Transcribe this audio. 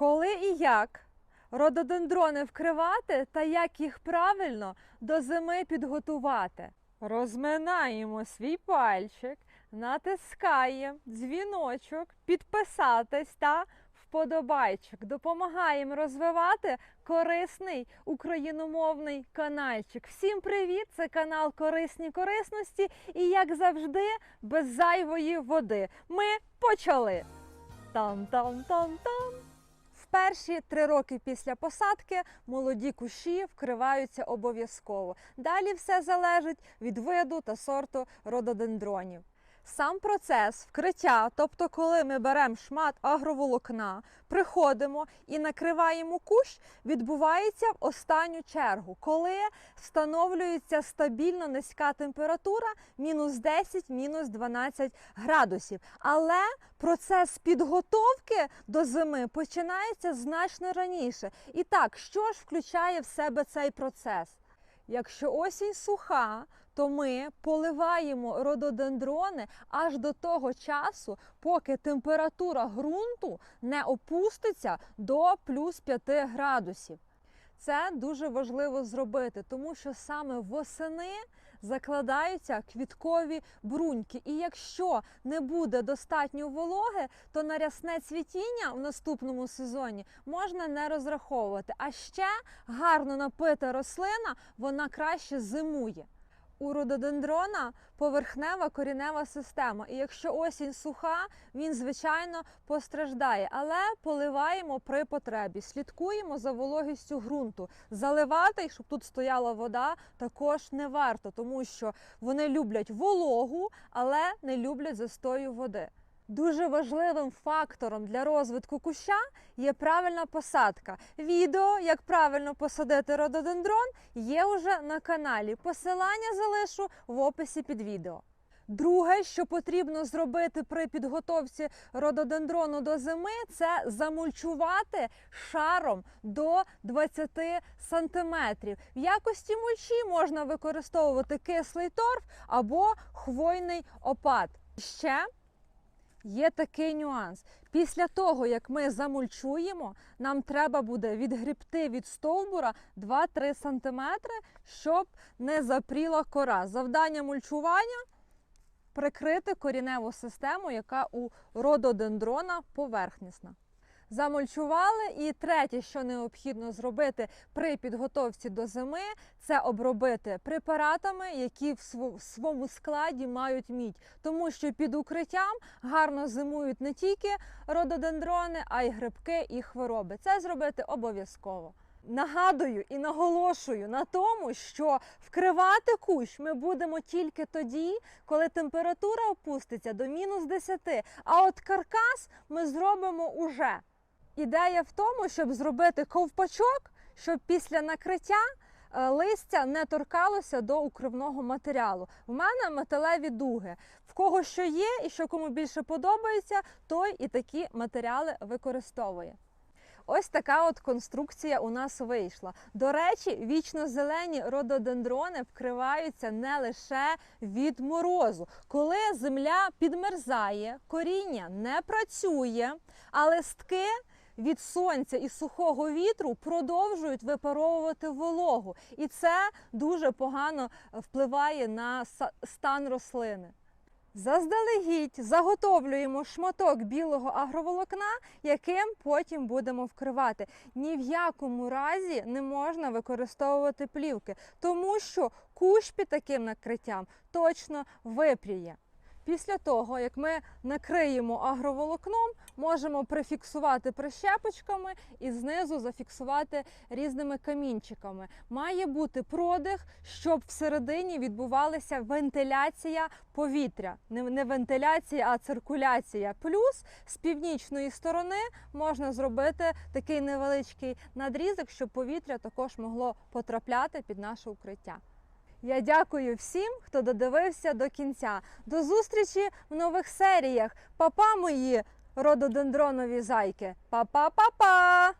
Коли і як рододендрони вкривати та як їх правильно до зими підготувати? Розминаємо свій пальчик, натискаємо дзвіночок, підписатись та вподобайчик. Допомагаємо розвивати корисний україномовний каналчик. Всім привіт! Це канал Корисні корисності. І як завжди, без зайвої води. Ми почали! Там-там-там-там! Перші три роки після посадки молоді кущі вкриваються обов'язково. Далі все залежить від виду та сорту рододендронів. Сам процес вкриття, тобто коли ми беремо шмат агроволокна, приходимо і накриваємо кущ, відбувається в останню чергу, коли встановлюється стабільно низька температура мінус 10, мінус 12 градусів. Але процес підготовки до зими починається значно раніше. І так, що ж включає в себе цей процес? Якщо осінь суха, то ми поливаємо рододендрони аж до того часу, поки температура ґрунту не опуститься до плюс 5 градусів. Це дуже важливо зробити, тому що саме восени закладаються квіткові бруньки. І якщо не буде достатньо вологи, то на рясне цвітіння в наступному сезоні можна не розраховувати. А ще гарно напита рослина, вона краще зимує. У рододендрона поверхнева корінева система, і якщо осінь суха, він звичайно постраждає, але поливаємо при потребі, слідкуємо за вологістю ґрунту. Заливати, щоб тут стояла вода, також не варто, тому що вони люблять вологу, але не люблять застою води. Дуже важливим фактором для розвитку куща є правильна посадка. Відео, як правильно посадити рододендрон, є уже на каналі. Посилання залишу в описі під відео. Друге, що потрібно зробити при підготовці рододендрону до зими, це замульчувати шаром до 20 сантиметрів. В якості мульчі можна використовувати кислий торф або хвойний опад. Ще Є такий нюанс. Після того, як ми замульчуємо, нам треба буде відгрібти від стовбура 2-3 см, щоб не запріла кора. Завдання мульчування прикрити коріневу систему, яка у рододендрона поверхнісна. Замульчували. І третє, що необхідно зробити при підготовці до зими, це обробити препаратами, які в своєму складі мають мідь. Тому що під укриттям гарно зимують не тільки рододендрони, а й грибки і хвороби. Це зробити обов'язково. Нагадую і наголошую на тому, що вкривати кущ ми будемо тільки тоді, коли температура опуститься до мінус 10, а от каркас ми зробимо уже. Ідея в тому, щоб зробити ковпачок, щоб після накриття е, листя не торкалося до укривного матеріалу. В мене металеві дуги. В кого що є і що кому більше подобається, той і такі матеріали використовує. Ось така от конструкція у нас вийшла. До речі, вічно-зелені рододендрони вкриваються не лише від морозу. Коли земля підмерзає, коріння не працює, а листки від сонця і сухого вітру продовжують випаровувати вологу. І це дуже погано впливає на стан рослини. Заздалегідь заготовлюємо шматок білого агроволокна, яким потім будемо вкривати. Ні в якому разі не можна використовувати плівки, тому що кущ під таким накриттям точно випріє. Після того, як ми накриємо агроволокном, можемо прифіксувати прищепочками і знизу зафіксувати різними камінчиками. Має бути продих, щоб всередині відбувалася вентиляція повітря. Не, вентиляція, а циркуляція. Плюс з північної сторони можна зробити такий невеличкий надрізок, щоб повітря також могло потрапляти під наше укриття. Я дякую всім, хто додивився до кінця. До зустрічі в нових серіях. Папа мої рододендронові зайки. Па-па-па-па!